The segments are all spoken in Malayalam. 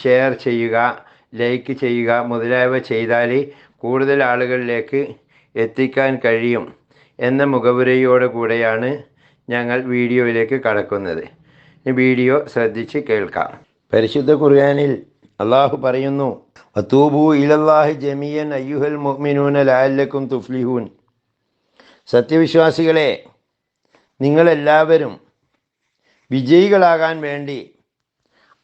ഷെയർ ചെയ്യുക ലൈക്ക് ചെയ്യുക മുതലായവ ചെയ്താൽ കൂടുതൽ ആളുകളിലേക്ക് എത്തിക്കാൻ കഴിയും എന്ന മുഖവുരയോടെ കൂടെയാണ് ഞങ്ങൾ വീഡിയോയിലേക്ക് കടക്കുന്നത്. വീഡിയോ ശ്രദ്ധിച്ച് കേൾക്കാം. പരിശുദ്ധ ഖുർആനിൽ അള്ളാഹു പറയുന്നു അത്തൂബു ഇലല്ലാഹി ജമിയൻ അയ്യുഹൽ മുഅ്മിനൂന ലാലക്കും തുഫ്ലിഹൂൻ. സത്യവിശ്വാസികളെ നിങ്ങളെല്ലാവരും വിജയികളാകാൻ വേണ്ടി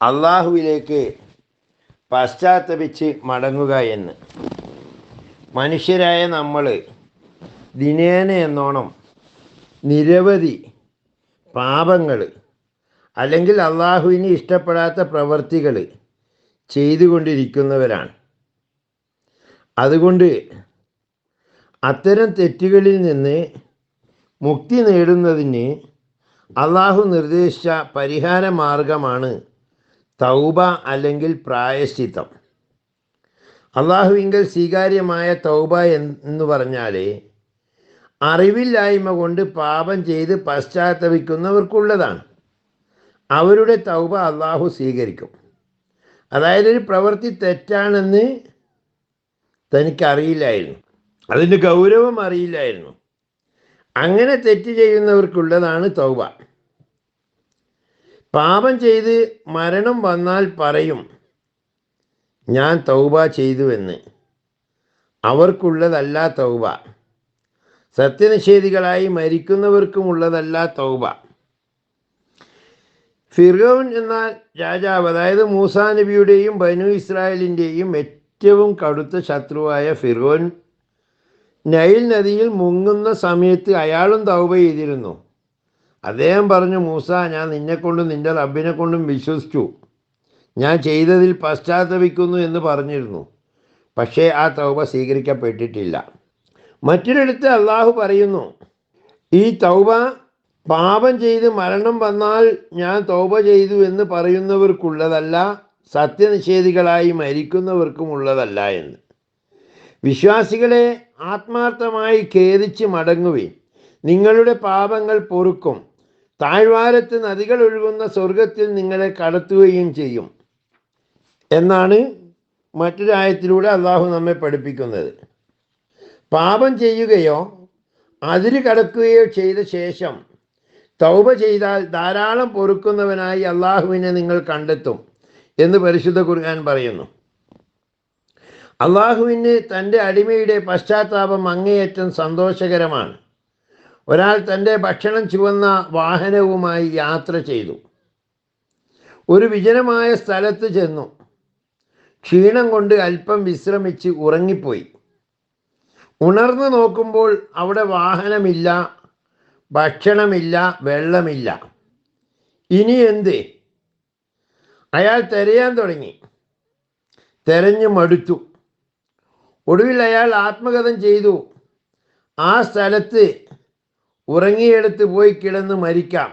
അള്ളാഹുവിലേക്ക് പശ്ചാത്തപിച്ച് മടങ്ങുക എന്ന്. മനുഷ്യരായ നമ്മൾ ദിനേന എന്നോണം നിരവധി പാപങ്ങൾ അല്ലെങ്കിൽ അള്ളാഹുവിന് ഇഷ്ടപ്പെടാത്ത പ്രവർത്തികൾ ചെയ്തുകൊണ്ടിരിക്കുന്നവരാണ്. അതുകൊണ്ട് അത്തരം തെറ്റുകളിൽ നിന്ന് മുക്തി നേടുന്നതിന് അള്ളാഹു നിർദ്ദേശിച്ച പരിഹാര മാർഗമാണ് തൗബ അല്ലെങ്കിൽ പ്രായശ്ചിത്തം. അള്ളാഹുവിങ്കൽ സ്വീകാര്യമായ തൗബ എന്ന് പറഞ്ഞാൽ അറിവില്ലായ്മ കൊണ്ട് പാപം ചെയ്ത് പശ്ചാത്തപിക്കുന്നവർക്കുള്ളതാണ്. അവരുടെ തൗബ അള്ളാഹു സ്വീകരിക്കും. അതായത് ഒരു പ്രവൃത്തി തെറ്റാണെന്ന് തനിക്കറിയില്ലായിരുന്നു. അതിന്റെ ഗൗരവം അറിയില്ലായിരുന്നു. അങ്ങനെ തെറ്റ് ചെയ്യുന്നവർക്കുള്ളതാണ് തൗബ. പാപം ചെയ്ത് മരണം വന്നാൽ പറയും ഞാൻ തൗബ ചെയ്തുവെന്ന്. അവർക്കുള്ളതല്ല തൗബ. സത്യനിഷേധികളായി മരിക്കുന്നവർക്കുമുള്ളതല്ല തൗബ. ഫിറോൻ എന്ന രാജാവ് അതായത് മൂസാ നബിയുടെയും ബനു ഇസ്രായേലിന്റെയും ഏറ്റവും കടുത്ത ശത്രുവായ ഫിറോൻ നൈൽ നദിയിൽ മുങ്ങുന്ന സമയത്ത് അയാളും തൗബ ചെയ്തിരുന്നു. അദ്ദേഹം പറഞ്ഞു മൂസ ഞാൻ നിന്നെക്കൊണ്ടും നിന്റെ റബ്ബിനെ കൊണ്ടും വിശ്വസിച്ചു. ഞാൻ ചെയ്തതിൽ പശ്ചാത്തപിക്കുന്നു എന്ന് പറഞ്ഞിരുന്നു. പക്ഷേ ആ തൗബ സ്വീകരിക്കപ്പെട്ടിട്ടില്ല. മറ്റൊരിടത്ത് അള്ളാഹു പറയുന്നു ഈ തൗബ പാപം ചെയ്ത് മരണം വന്നാൽ ഞാൻ തൗബ ചെയ്തു എന്ന് പറയുന്നവർക്കുള്ളതല്ല സത്യനിഷേധികളായി മരിക്കുന്നവർക്കും ഉള്ളതല്ല എന്ന്. വിശ്വാസികളെ ആത്മാർത്ഥമായി ഖേദിച്ച് മടങ്ങുവിൻ. നിങ്ങളുടെ പാപങ്ങൾ പൊറുക്കും. താഴ്വാരത്ത് നദികൾ ഒഴുകുന്ന സ്വർഗത്തിൽ നിങ്ങളെ കടത്തുകയും ചെയ്യും. എന്നാണ് മറ്റൊരായത്തിലൂടെ അള്ളാഹു നമ്മെ പഠിപ്പിക്കുന്നത്. പാപം ചെയ്യുകയോ അതിര് കടക്കുകയോ ചെയ്ത ശേഷം തൗബ ചെയ്താൽ ധാരാളം പൊറുക്കുന്നവനായി അള്ളാഹുവിനെ നിങ്ങൾ കണ്ടെത്തും എന്ന് പരിശുദ്ധ ഖുർആൻ പറയുന്നു. അള്ളാഹുവിന് തന്റെ അടിമയുടെ പശ്ചാത്താപം അങ്ങേയറ്റം സന്തോഷകരമാണ്. ഒരാൾ തന്റെ ഭക്ഷണം ചുവന്ന വാഹനവുമായി യാത്ര ചെയ്തു. ഒരു വിജനമായ സ്ഥലത്ത് ചെന്നു. ക്ഷീണം കൊണ്ട് അല്പം വിശ്രമിച്ച് ഉറങ്ങിപ്പോയി. ഉണർന്നു നോക്കുമ്പോൾ അവിടെ വാഹനമില്ല ഭക്ഷണമില്ല വെള്ളമില്ല. ഇനി എന്ത്? അയാൾ തിരയാൻ തുടങ്ങി. തെരഞ്ഞു മടുത്തു. ഒടുവിൽ അയാൾ ആത്മകഥം ചെയ്തു. ആ സ്ഥലത്ത് ഉറങ്ങിയെടുത്ത് പോയി കിടന്ന് മരിക്കാം.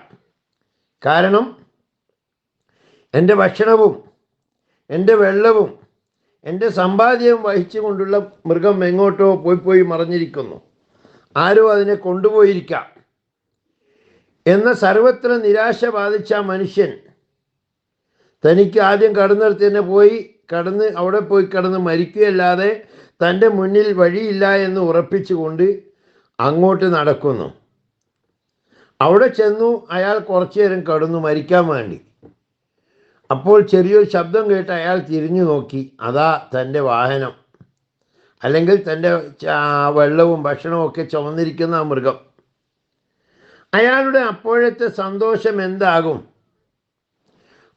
കാരണം എന്റെ ഭക്ഷണവും എന്റെ വെള്ളവും എന്റെ സമ്പാദ്യം വഹിച്ചുകൊണ്ടുള്ള മൃഗം എങ്ങോട്ടോ പോയി പോയി മറഞ്ഞിരിക്കുന്നു. ആരോ അതിനെ കൊണ്ടുപോയിരിക്കാം. എന്ന സർവത്ര നിരാശ ബാധിച്ച മനുഷ്യൻ തനിക്ക് ആദ്യം കടന്നിടത്ത് തന്നെ പോയി കടന്ന് അവിടെ പോയി കടന്ന് മരിക്കുകയല്ലാതെ തന്റെ മുന്നിൽ വഴിയില്ല എന്ന് ഉറപ്പിച്ചുകൊണ്ട് അങ്ങോട്ട് നടക്കുന്നു. അവിടെ ചെന്നു അയാൾ കുറച്ചു നേരം കടന്നു മരിക്കാൻ വേണ്ടി. അപ്പോൾ ചെറിയൊരു ശബ്ദം കേട്ട് അയാൾ തിരിഞ്ഞു നോക്കി. അതാ തന്റെ വാഹനം. അല്ലെങ്കിൽ തന്റെ വെള്ളവും ഭക്ഷണവും ഒക്കെ ചുമന്നിരിക്കുന്ന ആ മൃഗം. അയാളുടെ അപ്പോഴത്തെ സന്തോഷം എന്താകും?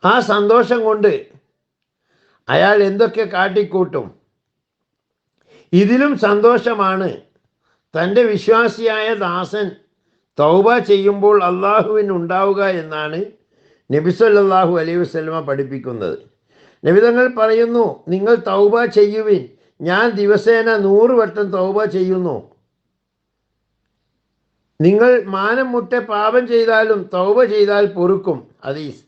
ആ സന്തോഷം കൊണ്ട് അയാൾ എന്തൊക്കെ കാട്ടിക്കൂട്ടും? ഇതിലും സന്തോഷമാണ് തന്റെ വിശ്വാസിയായ ദാസൻ തൗബ ചെയ്യുമ്പോൾ അള്ളാഹുവിന് ഉണ്ടാവുക എന്നാണ് നബി സല്ലല്ലാഹു അലൈഹി വസല്ലമ പഠിപ്പിക്കുന്നത്. നബിതങ്ങൾ പറയുന്നു നിങ്ങൾ തൗബ ചെയ്യുവിൻ. ഞാൻ ദിവസേന നൂറ് വട്ടം തൗബ ചെയ്യുന്നു. നിങ്ങൾ മാനം മുട്ട പാപം ചെയ്താലും തൗബ ചെയ്താൽ പൊറുക്കും. ഹദീസ്.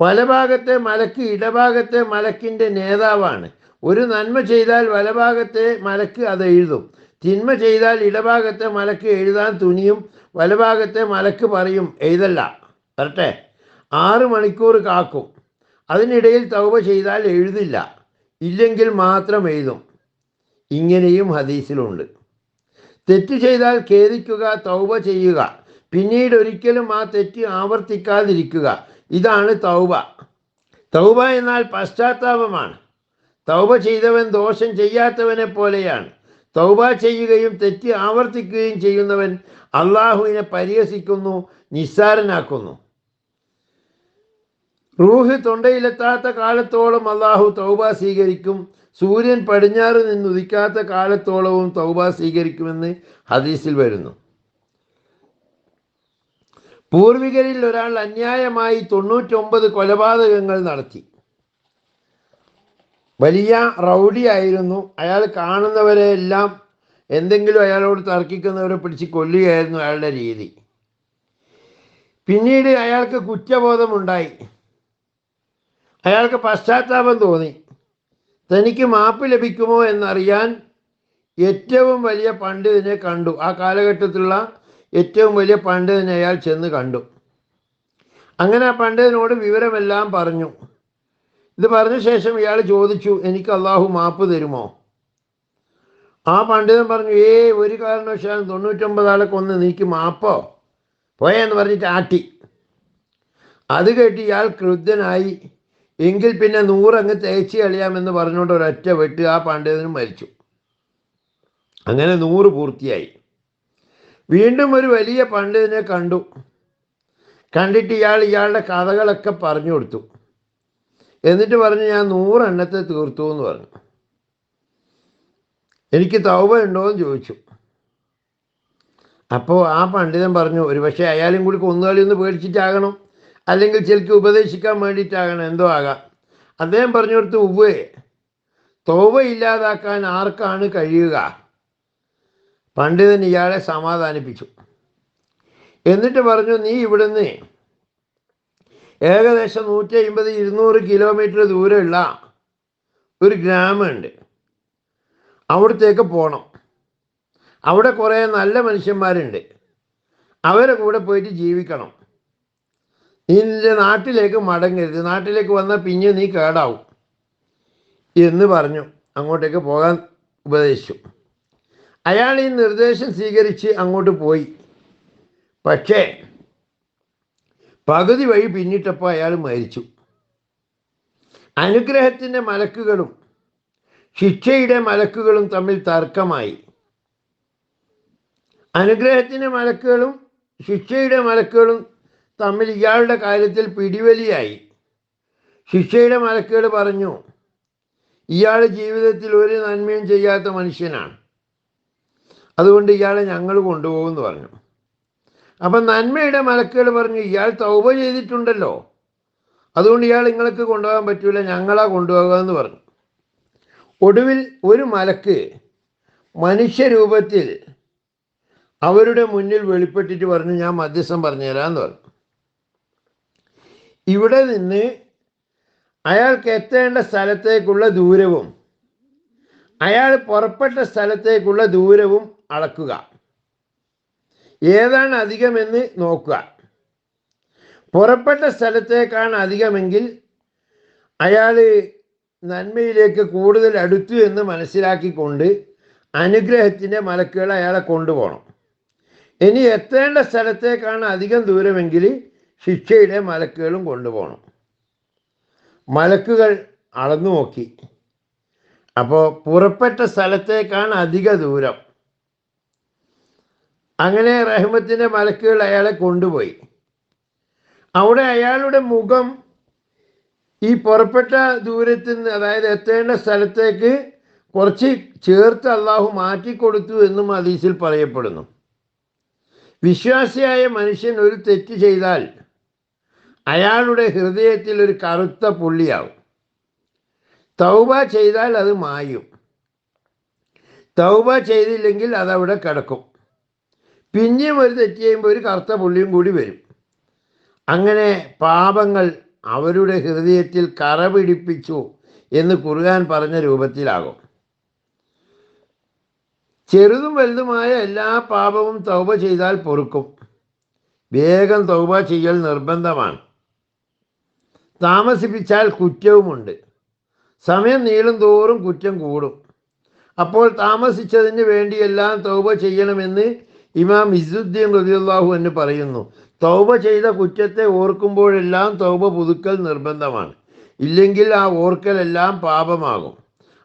വലഭാഗത്തെ മലക്ക് ഇടഭാഗത്തെ മലക്കിന്റെ നേതാവാണ്. ഒരു നന്മ ചെയ്താൽ വലഭാഗത്തെ മലക്ക് അത് എഴുതും. തിന്മ ചെയ്താൽ ഇടഭാഗത്തെ മലക്ക് എഴുതാൻ തുനിയും വലഭാഗത്തെ മലക്ക് പറയും എഴുതല്ല. വരട്ടെ. ആറ് മണിക്കൂർ കാക്കും. അതിനിടയിൽ തൗബ ചെയ്താൽ എഴുതില്ല. ഇല്ലെങ്കിൽ മാത്രം എഴുതും. ഇങ്ങനെയും ഹദീസിലുണ്ട്. തെറ്റ് ചെയ്താൽ ഖേദിക്കുക തൗബ ചെയ്യുക. പിന്നീട് ഒരിക്കലും ആ തെറ്റ് ആവർത്തിക്കാതിരിക്കുക. ഇതാണ് തൗബ. തൗബ എന്നാൽ പശ്ചാത്താപമാണ്. തൗബ ചെയ്തവൻ ദോഷം ചെയ്യാത്തവനെ പോലെയാണ്. തൗബ ചെയ്യുകയും തെറ്റ് ആവർത്തിക്കുകയും ചെയ്യുന്നവൻ അള്ളാഹുവിനെ പരിഹസിക്കുന്നു നിസ്സാരനാക്കുന്നു. റൂഹ് തൊണ്ടയിലെത്താത്ത കാലത്തോളം അള്ളാഹു തൗബ സ്വീകരിക്കും. സൂര്യൻ പടിഞ്ഞാറ് നിന്ന് ഉദിക്കാത്ത കാലത്തോളവും തൗബ സ്വീകരിക്കുമെന്ന് ഹദീസിൽ വരുന്നു. പൂർവികരിൽ ഒരാൾ അന്യായമായി തൊണ്ണൂറ്റൊമ്പത് കൊലപാതകങ്ങൾ നടത്തി. വലിയ റൗഡിയായിരുന്നു അയാൾ കാണുന്നവരെ എല്ലാം എന്തെങ്കിലും അയാളോട് തർക്കിക്കുന്നവരെ പിടിച്ച് കൊല്ലുകയായിരുന്നു അയാളുടെ രീതി. പിന്നീട് അയാൾക്ക് കുറ്റബോധമുണ്ടായി. അയാൾക്ക് പശ്ചാത്താപം തോന്നി. തനിക്ക് മാപ്പ് ലഭിക്കുമോ എന്നറിയാൻ ഏറ്റവും വലിയ പണ്ഡിതനെ കണ്ടു. ആ കാലഘട്ടത്തിലുള്ള ഏറ്റവും വലിയ പണ്ഡിതനെ അയാൾ ചെന്ന് കണ്ടു. അങ്ങനെ ആ പണ്ഡിതനോട് വിവരമെല്ലാം പറഞ്ഞു. ഇത് പറഞ്ഞ ശേഷം ഇയാൾ ചോദിച്ചു എനിക്ക് അള്ളാഹു മാപ്പ് തരുമോ? ആ പണ്ഡിതൻ പറഞ്ഞു ഏ ഒരു കാരണവശാലും തൊണ്ണൂറ്റൊമ്പത് ആളെ കൊന്ന് നീക്ക് മാപ്പോ? പോയെന്ന് പറഞ്ഞിട്ട് ആട്ടി. അത് കേട്ട് ഇയാൾ ക്രുദ്ധനായി എങ്കിൽ പിന്നെ നൂറങ്ങ് തേച്ച് കളിയാമെന്ന് പറഞ്ഞുകൊണ്ട് ഒരൊറ്റ വെട്ട് ആ പണ്ഡിതനും മരിച്ചു. അങ്ങനെ നൂറ് പൂർത്തിയായി. വീണ്ടും ഒരു വലിയ പണ്ഡിതനെ കണ്ടു. കണ്ടിട്ട് ഇയാൾ ഇയാളുടെ കഥകളൊക്കെ പറഞ്ഞു കൊടുത്തു. എന്നിട്ട് പറഞ്ഞു ഞാൻ നൂറെണ്ണത്തെ തീർത്തു എന്ന് പറഞ്ഞു. എനിക്ക് തൗബ ഉണ്ടോ എന്ന് ചോദിച്ചു. അപ്പോൾ ആ പണ്ഡിതൻ പറഞ്ഞു ഒരു പക്ഷേ അയാളും കൂടി കൊന്നുകളി ഒന്ന് പേടിച്ചിട്ടാകണം അല്ലെങ്കിൽ ചിലക്ക് ഉപദേശിക്കാൻ വേണ്ടിയിട്ടാകണം എന്തോ ആകാം. അദ്ദേഹം പറഞ്ഞു കൊടുത്തു ഉവ്വേ തോവ ഇല്ലാതാക്കാൻ ആർക്കാണ് കഴിയുക? പണ്ഡിതൻ ഇയാളെ സമാധാനിപ്പിച്ചു. എന്നിട്ട് പറഞ്ഞു നീ ഇവിടുന്ന് ഏകദേശം നൂറ്റി അമ്പത് ഇരുന്നൂറ് കിലോമീറ്റർ ദൂരമുള്ള ഒരു ഗ്രാമമുണ്ട്. അവിടത്തേക്ക് പോകണം അവിടെ കുറേ നല്ല മനുഷ്യന്മാരുണ്ട്. അവരെ കൂടെ പോയിട്ട് ജീവിക്കണം. നീ നിന്റെ നാട്ടിലേക്ക് മടങ്ങരുത്. നാട്ടിലേക്ക് വന്നാൽ പിന്നെ നീ കേടാവും എന്ന് പറഞ്ഞു. അങ്ങോട്ടേക്ക് പോകാൻ ഉപദേശിച്ചു. അയാൾ ഈ നിർദ്ദേശം സ്വീകരിച്ച് അങ്ങോട്ട് പോയി. പക്ഷേ പകുതി വഴി പിന്നിട്ടപ്പോൾ അയാൾ മരിച്ചു. അനുഗ്രഹത്തിന്റെ മലക്കുകളും ശിക്ഷയുടെ മലക്കുകളും തമ്മിൽ തർക്കമായി. അനുഗ്രഹത്തിന്റെ മലക്കുകളും ശിക്ഷയുടെ മലക്കുകളും തമ്മിൽ ഇയാളുടെ കാര്യത്തിൽ പിടിവലിയായി. ശിക്ഷയുടെ മലക്കുകൾ പറഞ്ഞു ഇയാൾ ജീവിതത്തിൽ ഒരു നന്മയും ചെയ്യാത്ത മനുഷ്യനാണ്. അതുകൊണ്ട് ഇയാളെ ഞങ്ങൾ കൊണ്ടുപോകുമെന്ന് പറഞ്ഞു. അപ്പം നന്മയുടെ മലക്കുകൾ പറഞ്ഞു ഇയാൾ തൗപ ചെയ്തിട്ടുണ്ടല്ലോ. അതുകൊണ്ട് ഇയാൾ നിങ്ങൾക്ക് കൊണ്ടുപോകാൻ പറ്റൂല ഞങ്ങളാ കൊണ്ടുപോകുക എന്ന് പറഞ്ഞു. ഒടുവിൽ ഒരു മലക്ക് മനുഷ്യരൂപത്തിൽ അവരുടെ മുന്നിൽ വെളിപ്പെട്ടിട്ട് പറഞ്ഞു ഞാൻ മധ്യസ്ഥം പറഞ്ഞുതരാമെന്ന് പറഞ്ഞു. ഇവിടെ നിന്ന് അയാൾക്ക് എത്തേണ്ട സ്ഥലത്തേക്കുള്ള ദൂരവും അയാൾ പുറപ്പെട്ട സ്ഥലത്തേക്കുള്ള ദൂരവും അളക്കുക. ഏതാണ് അധികമെന്ന് നോക്കുക. പുറപ്പെട്ട സ്ഥലത്തേക്കാണ് അധികമെങ്കിൽ അയാൾ നന്മയിലേക്ക് കൂടുതൽ അടുത്തു എന്ന് മനസ്സിലാക്കിക്കൊണ്ട് അനുഗ്രഹത്തിന്റെ മലക്കുകൾ അയാളെ കൊണ്ടുപോകണം. ഇനി എത്തേണ്ട സ്ഥലത്തേക്കാണ് അധികം ദൂരമെങ്കിൽ ശിക്ഷയുടെ മലക്കുകളും കൊണ്ടുപോകണം. മലക്കുകൾ അളന്നു നോക്കി. അപ്പോൾ പുറപ്പെട്ട സ്ഥലത്തേക്കാണ് അധിക ദൂരം. അങ്ങനെ റഹ്മത്തിന്റെ മലക്കുകൾ അയാളെ കൊണ്ടുപോയി. അവിടെ അയാളുടെ മുഖം ഈ പുറപ്പെട്ട ദൂരത്തിൽ നിന്ന് അതായത് എത്തേണ്ട സ്ഥലത്തേക്ക് കുറച്ച് ചേർത്ത് അള്ളാഹു മാറ്റിക്കൊടുത്തു എന്നും ഹദീസിൽ പറയപ്പെടുന്നു. വിശ്വാസിയായ മനുഷ്യൻ ഒരു തെറ്റ് ചെയ്താൽ അയാളുടെ ഹൃദയത്തിൽ ഒരു കറുത്ത പുള്ളിയാവും. തൗബ ചെയ്താൽ അത് മായും. തൗബ ചെയ്തില്ലെങ്കിൽ അതവിടെ കിടക്കും. പിന്നെയും ഒരു തെറ്റ് ചെയ്യുമ്പോൾ ഒരു കറുത്ത പുള്ളിയും കൂടി വരും. അങ്ങനെ പാപങ്ങൾ അവരുടെ ഹൃദയത്തിൽ കറ പിടിപ്പിച്ചു എന്ന് കുറുകാൻ പറഞ്ഞ രൂപത്തിലാകും. ചെറുതും വലുതുമായ എല്ലാ പാപവും തൗബ ചെയ്താൽ പൊറുക്കും. വേഗം തൗബ ചെയ്യൽ നിർബന്ധമാണ്. താമസിപ്പിച്ചാൽ കുറ്റവുമുണ്ട്. സമയം നീളും തോറും കുറ്റം കൂടും. അപ്പോൾ താമസിച്ചതിന് വേണ്ടിയെല്ലാം തൗബ ചെയ്യണമെന്ന് ഇമാം ഇസുദ്ദീൻ റബിയുള്ളാഹു എന്ന് പറയുന്നു തൗബ ചെയ്ത കുറ്റത്തെ ഓർക്കുമ്പോഴെല്ലാം തൗബ പുതുക്കൽ നിർബന്ധമാണ്. ഇല്ലെങ്കിൽ ആ ഓർക്കലെല്ലാം പാപമാകും.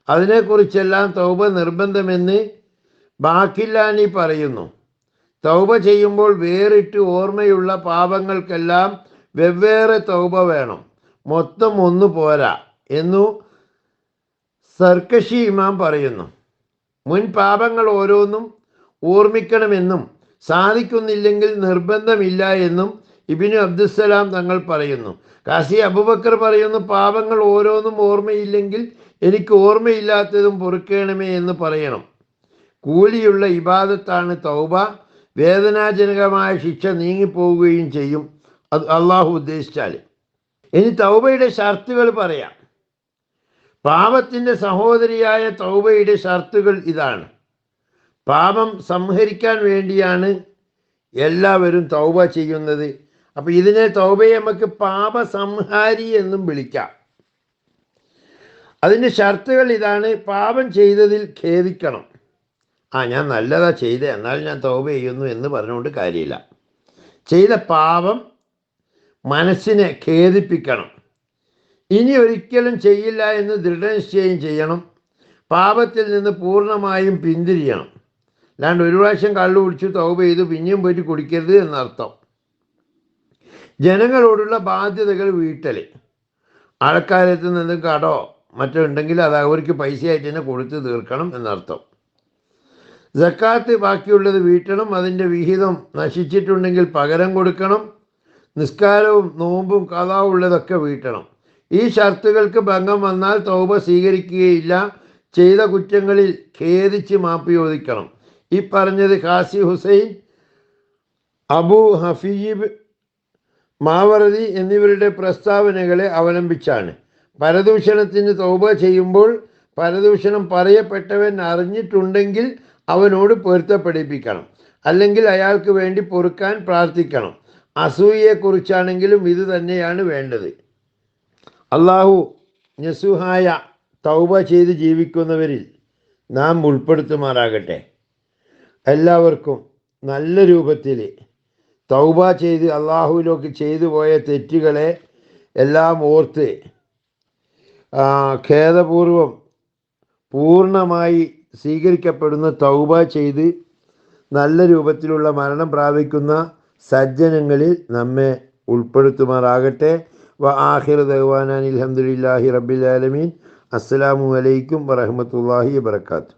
അതിനെക്കുറിച്ചെല്ലാം തൗബ നിർബന്ധമെന്ന് ബാക്കില്ലാനി പറയുന്നു. തൗബ ചെയ്യുമ്പോൾ വേറിട്ട് ഓർമ്മയുള്ള പാപങ്ങൾക്കെല്ലാം വെവ്വേറെ തൗബ വേണം. മൊത്തം ഒന്നു പോരാ എന്നു സർക്കശി ഇമാം പറയുന്നു. മുൻ പാപങ്ങൾ ഓരോന്നും ഓർമ്മിക്കണമെന്നും സാധിക്കുന്നില്ലെങ്കിൽ നിർബന്ധമില്ല എന്നും ഇബിനു അബ്ദുസലാം തങ്ങൾ പറയുന്നു. കാസി അബുബക്കർ പറയുന്നു പാപങ്ങൾ ഓരോന്നും ഓർമ്മയില്ലെങ്കിൽ എനിക്ക് ഓർമ്മയില്ലാത്തതും പൊറുക്കണമേ എന്ന് പറയണം. കൂലിയുള്ള ഇബാദത്താണ് തൗബ. വേദനാജനകമായ ശിക്ഷ നീങ്ങിപ്പോവുകയും ചെയ്യും. അത് അള്ളാഹു ഉദ്ദേശിച്ചാൽ ഇനി തൗബയുടെ ഷർത്തുകൾ പറയാം. പാപത്തിന്റെ സഹോദരിയായ തൗബയുടെ ഷർത്തുകൾ ഇതാണ്. പാപം സംഹരിക്കാൻ വേണ്ടിയാണ് എല്ലാവരും തൗബ ചെയ്യുന്നത്. അപ്പോൾ ഇതിനെ തൗബയെ നമുക്ക് പാപസംഹാരി എന്നും വിളിക്കാം. അതിന്റെ ഷർത്തുകൾ ഇതാണ്. പാപം ചെയ്തതിൽ ഖേദിക്കണം. ആ ഞാൻ നല്ലതാ ചെയ്തേ. എന്നാൽ ഞാൻ തൗബ ചെയ്യുന്നു എന്ന് പറഞ്ഞുകൊണ്ട് കാര്യമില്ല. ചെയ്ത പാപം മനസ്സിനെ ഖേദിപ്പിക്കണം. ഇനി ഒരിക്കലും ചെയ്യില്ല എന്ന് ദൃഢനിശ്ചയം ചെയ്യണം. പാപത്തിൽ നിന്ന് പൂർണമായും പിന്തിരിയണം. അല്ലാണ്ട് ഒരു പ്രാവശ്യം കള്ളു കുടിച്ചു തൗബ ചെയ്ത് പിന്നെയും പോയിട്ട് കുടിക്കരുത് എന്നർത്ഥം. ജനങ്ങളോടുള്ള ബാധ്യതകൾ വീട്ടൽ ആൾക്കാരത്ത് നിന്നും കടോ മറ്റോ ഉണ്ടെങ്കിൽ അത് അവർക്ക് പൈസയായിട്ട് തന്നെ കൊടുത്ത് തീർക്കണം എന്നർത്ഥം. ജക്കാത്ത് ബാക്കിയുള്ളത് വീട്ടണം അതിന്റെ വിഹിതം നശിച്ചിട്ടുണ്ടെങ്കിൽ പകരം കൊടുക്കണം നിസ്കാരവും നോമ്പും കഥാവും ഉള്ളതൊക്കെ വീട്ടണം. ഈ ഷർത്തുകൾക്ക് ഭംഗം വന്നാൽ തൗബ സ്വീകരിക്കുകയില്ല ചെയ്ത കുറ്റങ്ങളിൽ ഖേദിച്ച് മാപ്പ് ചോദിക്കണം. ഈ പറഞ്ഞത് ഖാസി ഹുസൈൻ അബു ഹഫീബ് മാവറതി എന്നിവരുടെ പ്രസ്താവനകളെ അവലംബിച്ചാണ്. പരദൂഷണത്തിന് തൗബ ചെയ്യുമ്പോൾ പരദൂഷണം പറയപ്പെട്ടവൻ അറിഞ്ഞിട്ടുണ്ടെങ്കിൽ അവനോട് പൊരുത്തപ്പെടിപ്പിക്കണം. അല്ലെങ്കിൽ അയാൾക്ക് വേണ്ടി പൊറുക്കാൻ പ്രാർത്ഥിക്കണം. അസൂയയെക്കുറിച്ചാണെങ്കിലും ഇത് തന്നെയാണ് വേണ്ടത്. അള്ളാഹു നസുഹായ തൗബ ചെയ്ത് ജീവിക്കുന്നവരിൽ നാം ഉൾപ്പെടുത്തുമാറാകട്ടെ. എല്ലാവർക്കും നല്ല രൂപത്തിൽ തൗബ ചെയ്ത് അള്ളാഹുവിലേക്ക് ചെയ്തു പോയ തെറ്റുകളെ എല്ലാം ഓർത്ത് ഖേദപൂർവം പൂർണമായി സ്വീകരിക്കപ്പെടുന്ന തൗബ ചെയ്ത് നല്ല രൂപത്തിലുള്ള മരണം പ്രാപിക്കുന്ന സജ്ജനങ്ങളിൽ നമ്മെ ഉൾപ്പെടുത്തുമാറാകട്ടെ. വ ആഹിർ ദഹ്വാനാൻ അലഹമുല്ലാഹി റബ്ബിൽ ആലമീൻ. അസ്സലാമു അലൈക്കും വറഹമത്തല്ലാഹി വാത്തു